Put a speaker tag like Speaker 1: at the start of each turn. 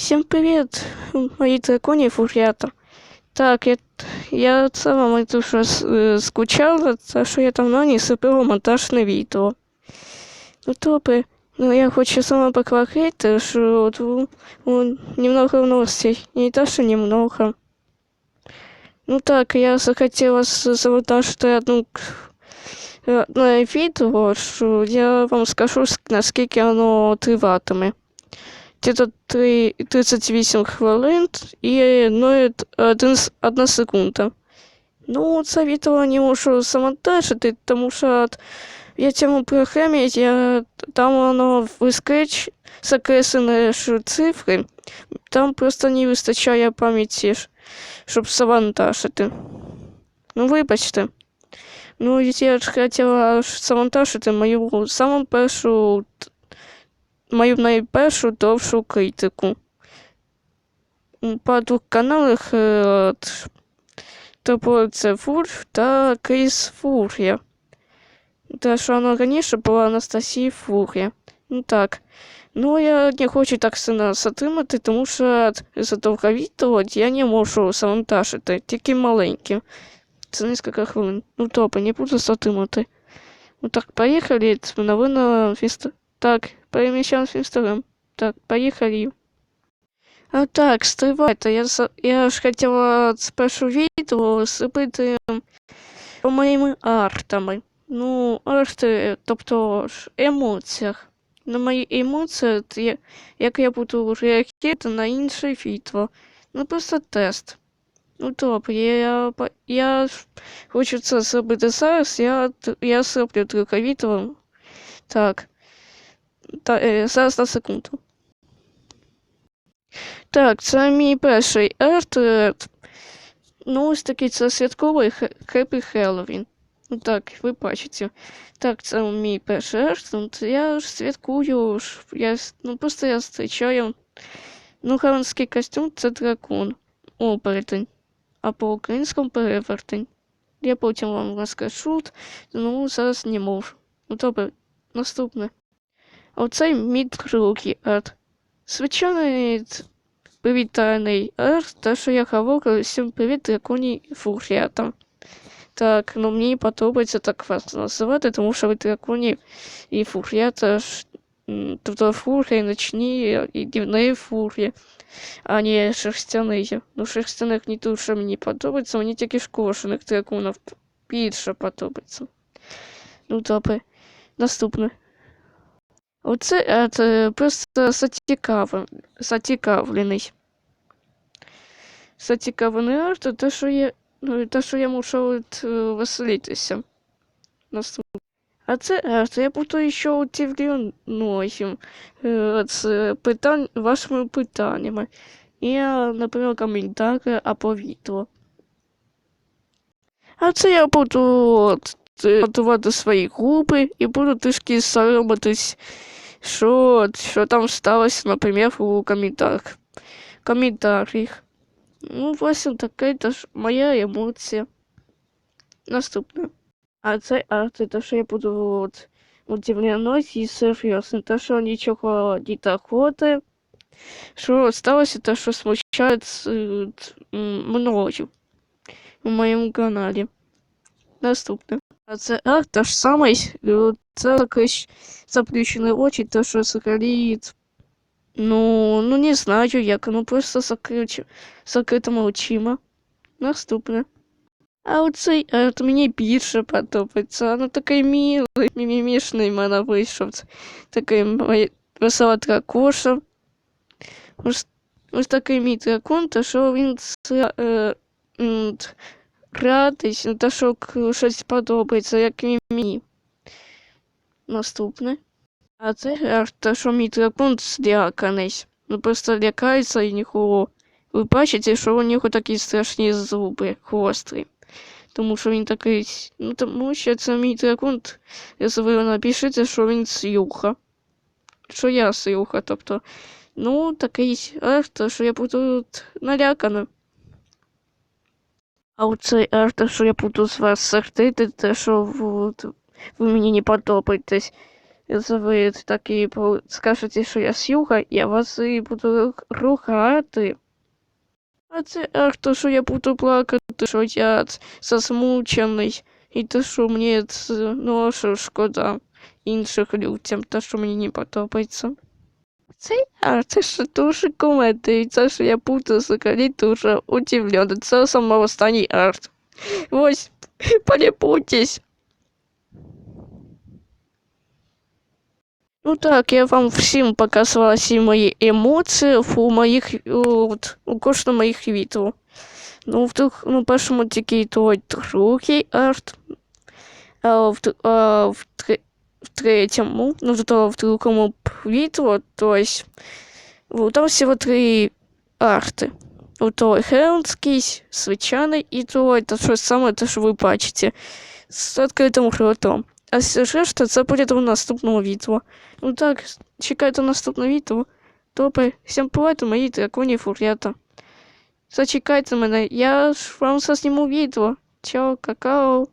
Speaker 1: Всем привет, мои дракони фурята. Так, я, я це вам дуже е, скучала, за що я давно не сипила монтажне відео. Ну добре, ну я хочу з вами поговорити, що от, у, немного новостей, не то, що немного. Ну так, я захотела з- завантажити одну одне відео, що я вам скажу, наскільки воно триватиме. Где-то 38 хвилин і ну, один, с- одна секунда. Ну, це відео не можу завантажити, тому що в цьому програмі я, там воно вискреч, закреслене цифри, там просто не вистачає пам'яті, щоб завантажити. Ну, вибачте. Ну, я ж хотіла завантажити мою саму першу мою найпершу довшу критику. По двох каналах е, тобто це Фурф та Кріс Фур'я. Та що вона раніше була Анастасія Фур'я. Ну так. Ну, я не хочу так сильно затримати, тому що за довге відео я не можу завантажити, тільки маленькі. Це несколько хвилин. Ну, добре, не буду затримати. Ну так, поїхали. Новина фіст... Так, переміщаємось в Інстаграм. Так, поїхали. А так, стривайте, я, я ж хотіла спершу відео зробити моїми артами. Ну, арти, тобто ж емоціях. На мої емоції, як я буду реагувати на інше відео. Ну, просто тест. Ну, добре, я, я хочу це зробити зараз, я, я зроблю друге відео. Так. Та, е, зараз на секунду. Так, це мій перший арт. е, Ну, ось такий це святковий Хеппі Хеллоуін. Ну так, ви бачите. Так, це мій перший арт. Ну, я ж святкую, я, ну просто я зустрічаю. Ну, хеллоуінський костюм це дракон. Обертень. А по-українському перевертень. Я потім вам розкажу, ну зараз не можу. Ну добре, наступне. Оцей другий арт. Звичайний привітальний арт, те, що я говорю, всім привіт, драконі фуріата. Так, ну мені подобається так вас називати, тому що ви драконі і фуріата ж, тобто фурія, ночні і днівні фурії, а не шерстяні. Ну, шерстяних не дуже мені подобається, мені тільки ж кошених драконів більше подобається. Ну, добре, наступне. Оце е, це просто зацікавлений. Зацікавлений арт, те, що я, ну, те, що я мушу е, веселитися. А це арт, я буду ще удивлений е, з питань, вашими питаннями. І, е, наприклад, коментарі або відео. А це я буду е, готувати свої групи і буду трішки соромитись що, що там сталося, наприклад, у коментарях. коментарях. Ну, власне, таке теж моя емоція. Наступне. А це арт, те, що я буду от, удивлений і серйозний, те, що нічого не доходить, що сталося, те, що смущає ц- м, мною у моєму каналі. Наступне. А це арт те ж самий, е, це очі, то що взагалі. Ну, ну не знаю як, ну просто закрити, закритими очима. Наступне. А оцей арт мені більше подобається. Ну такий милий, мімімішний мене вийшов. Такий весела дракоша. Ось, ось такий мій дракон, то що він це, е, т- радий, ну, те, що щось подобається, як і мені. Наступне. А це те, що мій дракон зляканий. Ну просто лякається і нікого. Ви бачите, що у нього такі страшні зуби гострі. Тому що він такий. Ну тому що це мій дракон. Якщо ви напишете, що він слюха. Що я слюха, тобто. Ну, такий арт, що я буду налякана. А оцей арт, що я буду з вас сердити, те, що ви, ви мені не подобаєтесь. Якщо ви такі скажете, що я з я вас і буду ругати. А це ах, що я буду плакати, що я засмучений. І те, що мені це, ну, шкода інших людям, те, що мені не подобається. Це а це ж дуже кумедно, і це що я буду взагалі дуже удивлений. Це саме останній арт. Ось, полюбуйтесь. Ну так, я вам всім показувала всі мої емоції у моїх от, у кожному моїх відео. Ну, в друг, ну, першому тільки той другий арт, а в, д- а в, тре- в третьому, ну, то в другому п- відео, то есть, ну, там всього три арти. У той хелмський, звичайний, і той, то що саме те, що ви бачите, з відкритим ротом. А все решта це буде у наступному відео. Ну так, чекайте наступне відео. Добре, всім бувайте, мої драконі фурята. Зачекайте мене, я ж вам засніму відео. Чао, какао.